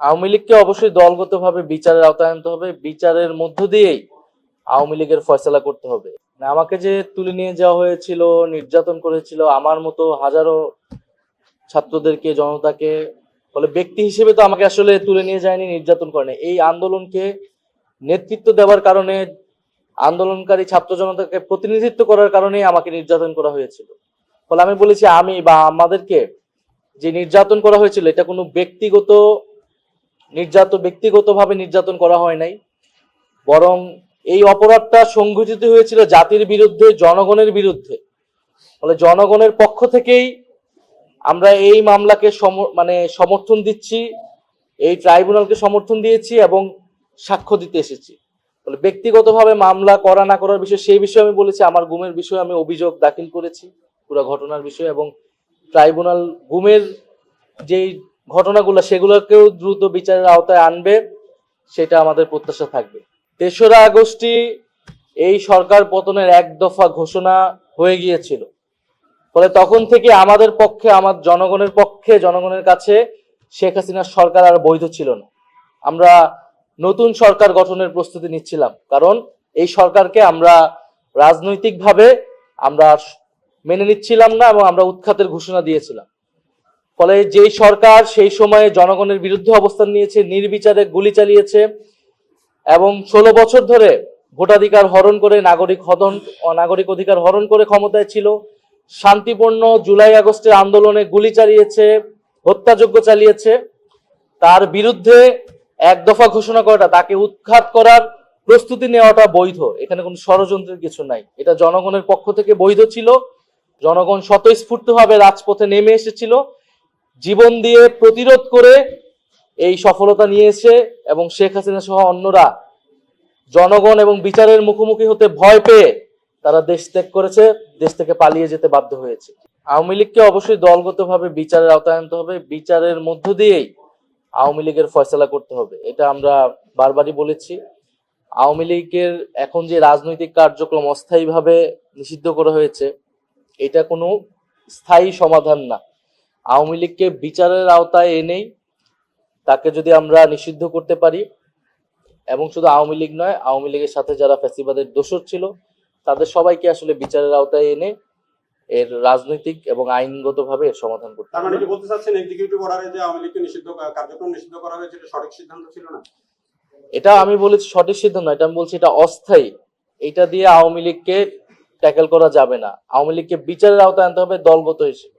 আওয়ামী লীগকে অবশ্যই দলগতভাবে বিচারের আওতায় আনতে হবে, বিচারের মধ্য দিয়েই আওয়ামী লীগের ফয়সলা করতে হবে। আমাকে যে তুলে নিয়ে যাওয়া হয়েছিল, নির্যাতন করেছিল, আমার মতো হাজারো ছাত্রদেরকে, জনতাকে, ফলে ব্যক্তি হিসেবে তো আমাকে আসলে তুলে নিয়ে যায়নি, নির্যাতন করেনি। এই আন্দোলনকে নেতৃত্ব দেওয়ার কারণে, আন্দোলনকারী ছাত্র জনতাকে প্রতিনিধিত্ব করার কারণেই আমাকে নির্যাতন করা হয়েছিল। ফলে আমি বলেছি, আমি বা আমাদেরকে যে নির্যাতন করা হয়েছিল, এটা কোনো ব্যক্তিগত নির্যাতন ব্যক্তিগতভাবে নির্যাতন করা হয় নাই। বরং এই অপরাধটা সংঘটিত হয়েছিল জাতির বিরুদ্ধে, জনগণের বিরুদ্ধে। ফলে জনগণের পক্ষ থেকেই আমরা এই মামলাকে সম- মানে সমর্থন দিচ্ছি, এই ট্রাইব্যুনালকে সমর্থন দিয়েছি এবং সাক্ষ্য দিতে এসেছি। ফলে ব্যক্তিগতভাবে মামলা করা না করার বিষয়ে, সেই বিষয়ে আমি বলেছি, আমার গুমের বিষয়ে আমি অভিযোগ দাখিল করেছি, পুরো ঘটনার বিষয়ে এবং ট্রাইব্যুনাল গুমের যেই ঘটনাগুলো সেগুলোকেও দ্রুত বিচারের আওতায় আনবে, সেটা আমাদের প্রত্যাশা থাকবে। তেসরা আগস্টই এই সরকার পতনের এক দফা ঘোষণা হয়ে গিয়েছিল। ফলে তখন থেকে আমাদের পক্ষে, আমার জনগণের পক্ষে, জনগণের কাছে শেখ হাসিনার সরকার আর বৈধ ছিল না। আমরা নতুন সরকার গঠনের প্রস্তুতি নিচ্ছিলাম, কারণ এই সরকারকে আমরা রাজনৈতিকভাবে আমরা মেনে নিচ্ছিলাম না এবং আমরা উৎখাতের ঘোষণা দিয়েছিলাম। ফলে যেই সরকার সেই সময়ে জনগণের বিরুদ্ধে অবস্থান নিয়েছে, নির্বিচারে গুলি চালিয়েছে এবং ষোলো বছর ধরে ভোটাধিকার হরণ করে নাগরিক হদন, নাগরিক অধিকার হরণ করে ক্ষমতায় ছিল। শান্তিপূর্ণ জুলাই আগস্টের আন্দোলনে গুলি চালিয়েছে, হত্যাযজ্ঞ চালিয়েছে। তার বিরুদ্ধে এক দফা ঘোষণা করাটা, তাকে উৎখাত করার প্রস্তুতি নেওয়াটা বৈধ। এখানে কোনো ষড়যন্ত্রের কিছু নাই। এটা জনগণের পক্ষ থেকে বৈধ ছিল। জনগণ স্বতঃস্ফূর্তভাবে রাজপথে নেমে এসেছিল। জীবন দিয়ে প্রতিরোধ করে এই সফলতা নিয়ে এসে এবং শেখ হাসিনা সহ অন্যরা জনগণ এবং বিচারের মুখোমুখি হতে ভয় পেয়ে তারা দেশ ত্যাগ করেছে, দেশ থেকে পালিয়ে যেতে বাধ্য হয়েছে। আওয়ামী লীগকে অবশ্যই দলগতভাবে বিচারের আওতায় আনতে হবে, বিচারের মধ্য দিয়েই আওয়ামী লীগের ফয়সলা করতে হবে, এটা আমরা বারবারই বলেছি। আওয়ামী লীগের এখন যে রাজনৈতিক কার্যক্রম অস্থায়ীভাবে নিষিদ্ধ করা হয়েছে, এটা কোনো স্থায়ী সমাধান না। আওয়ামী লীগকে বিচারের আওতায় এনেই তাকে যদি আমরা নিষিদ্ধ করতে পারি এবং শুধু আওয়ামী লীগ নয় আওয়ামী লীগের সাথে যারা ফ্যাসিবাদের দোষর ছিল তাদের সবাইকে আসলে বিচারের আওতায় এনে এর রাজনৈতিক এবং আইনগতভাবে এর সমাধান করতে তার মানে কি বলতে চাচ্ছেন এক্সিকিউটিভ অর্ডারে যে আওয়ামী লীগকে নিষিদ্ধ কার্যক্রম নিষিদ্ধ করা হয়েছে এটা সঠিক সিদ্ধান্ত ছিল না? এটা আমি বলেছি সঠিক সিদ্ধান্ত এটা আমি বলছি এটা অস্থায়ী। এটা দিয়ে আওয়ামী লীগকে ট্যাকেল করা যাবে না। আওয়ামী লীগকে বিচারের আওতায় আনতে হবে দলগত হিসেবে।